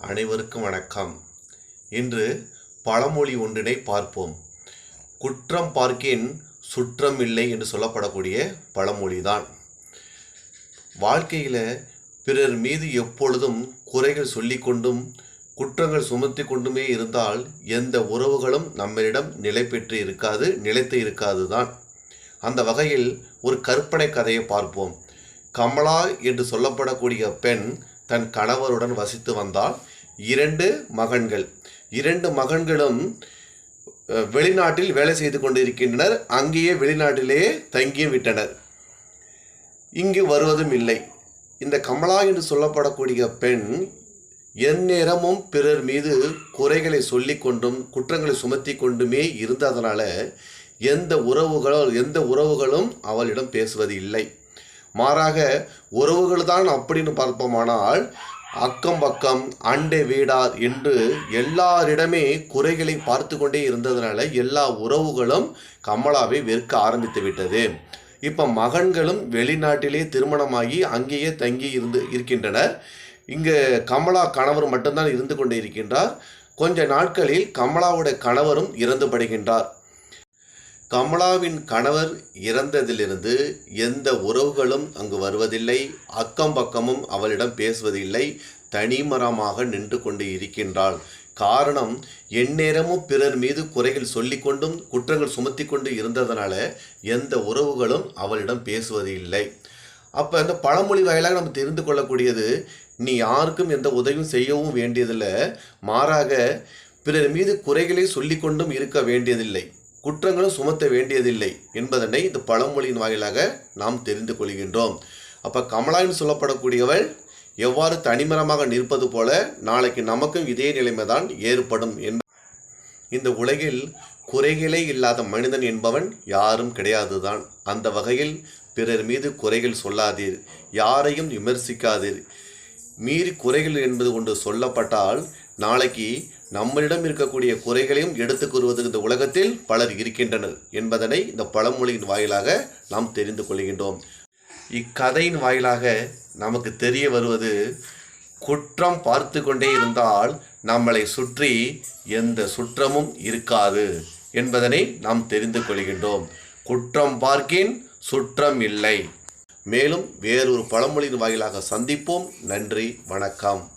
அனைவருக்கும் வணக்கம். இன்று பழமொழி ஒன்றினை பார்ப்போம். குற்றம் பார்க்கின் சுற்றம் இல்லை என்று சொல்லப்படக்கூடிய பழமொழிதான். வாழ்க்கையில் பிறர் மீது எப்பொழுதும் குறைகள் சொல்லிக்கொண்டும் குற்றங்கள் சுமத்தி கொண்டுமே இருந்தால் எந்த உறவுகளும் நம்மளிடம் நிலை பெற்று இருக்காது நிலைத்து இருக்காது தான் அந்த வகையில் ஒரு கற்பனை கதையை பார்ப்போம். கமலா என்று சொல்லப்படக்கூடிய பெண் தன் கணவருடன் வசித்து வந்தால் இரண்டு மகன்கள். இரண்டு மகன்களும் வெளிநாட்டில் வேலை செய்து கொண்டிருக்கின்றனர். அங்கேயே வெளிநாட்டிலேயே தங்கியும் விட்டனர். இங்கு வருவதும் இல்லை. இந்த கமலா என்று சொல்லப்படக்கூடிய பெண் எந்நேரமும் பிறர் மீது குறைகளை சொல்லி கொண்டும் குற்றங்களை சுமத்தி கொண்டுமே இருந்ததனால எந்த உறவுகளோ எந்த உறவுகளும் அவளிடம் பேசுவது இல்லை மாறாக உறவுகள் தான் அப்படின்னு பார்ப்போமானால் அக்கம் பக்கம் அண்டை வீடார் என்று எல்லாரிடமே குறைகளை பார்த்து கொண்டே இருந்ததுனால எல்லா உறவுகளும் கமலாவை வெறுக்க ஆரம்பித்து விட்டது. இப்போ மகன்களும் வெளிநாட்டிலே திருமணமாகி அங்கேயே தங்கி இருந்து இருக்கின்றனர். இங்கு கமலா கணவர் மட்டும்தான் இருந்து கொண்டு இருக்கின்றார். கொஞ்ச நாட்களில் கமலாவுடைய கணவரும் இறந்து படுகின்றார். கமலாவின் கணவர் இறந்ததிலிருந்து எந்த உறவுகளும் அங்கு வருவதில்லை. அக்கம் பக்கமும் அவளிடம் பேசுவதில்லை. தனிமரமாக நின்று கொண்டு இருக்கின்றாள். காரணம் எந்நேரமும் பிறர் மீது குறைகள் சொல்லிக்கொண்டும் குற்றங்கள் சுமத்தி கொண்டு இருந்ததனால எந்த உறவுகளும் அவளிடம் பேசுவது இல்லை அப்போ இந்த பழமொழி வாயிலாக நம்ம தெரிந்து கொள்ளக்கூடியது நீ யாருக்கும் எந்த உதவியும் செய்யவும் வேண்டியதில்லை. மாறாக பிறர் மீது குறைகளை சொல்லிக்கொண்டும் இருக்க வேண்டியதில்லை. குற்றங்களும் சுமத்த வேண்டியதில்லை என்பதனை இந்த பழமொழியின் வாயிலாக நாம் தெரிந்து கொள்கின்றோம். அப்போ கமலாயின் சொல்லப்படக்கூடியவள் எவ்வாறு தனிமரமாக நிற்பது போல நாளைக்கு நமக்கும் இதே நிலைமை தான் ஏற்படும் என். இந்த உலகில் குறைகளே இல்லாத மனிதன் என்பவன் யாரும் கிடையாதுதான். அந்த வகையில் பிறர் மீது குறைகள் சொல்லாதீர் யாரையும் விமர்சிக்காதீர். மீறி குறைகள் என்பது கொண்டு சொல்லப்பட்டால் நாளைக்கு நம்மளிடம் இருக்கக்கூடிய குறைகளையும் எடுத்துக் கூறுவதற்கு இந்த உலகத்தில் பலர் இருக்கின்றனர் என்பதனை இந்த பழமொழியின் வாயிலாக நாம் தெரிந்து கொள்கின்றோம். இக்கதையின் வாயிலாக நமக்கு தெரிய வருவது குற்றம் பார்த்து கொண்டே இருந்தால் நம்மளை சுற்றி எந்த சுற்றமும் இருக்காது என்பதனை நாம் தெரிந்து கொள்கின்றோம். குற்றம் பார்க்கின் சுற்றம் இல்லை. மேலும் வேறொரு பழமொழியின் வாயிலாக சந்திப்போம். நன்றி வணக்கம்.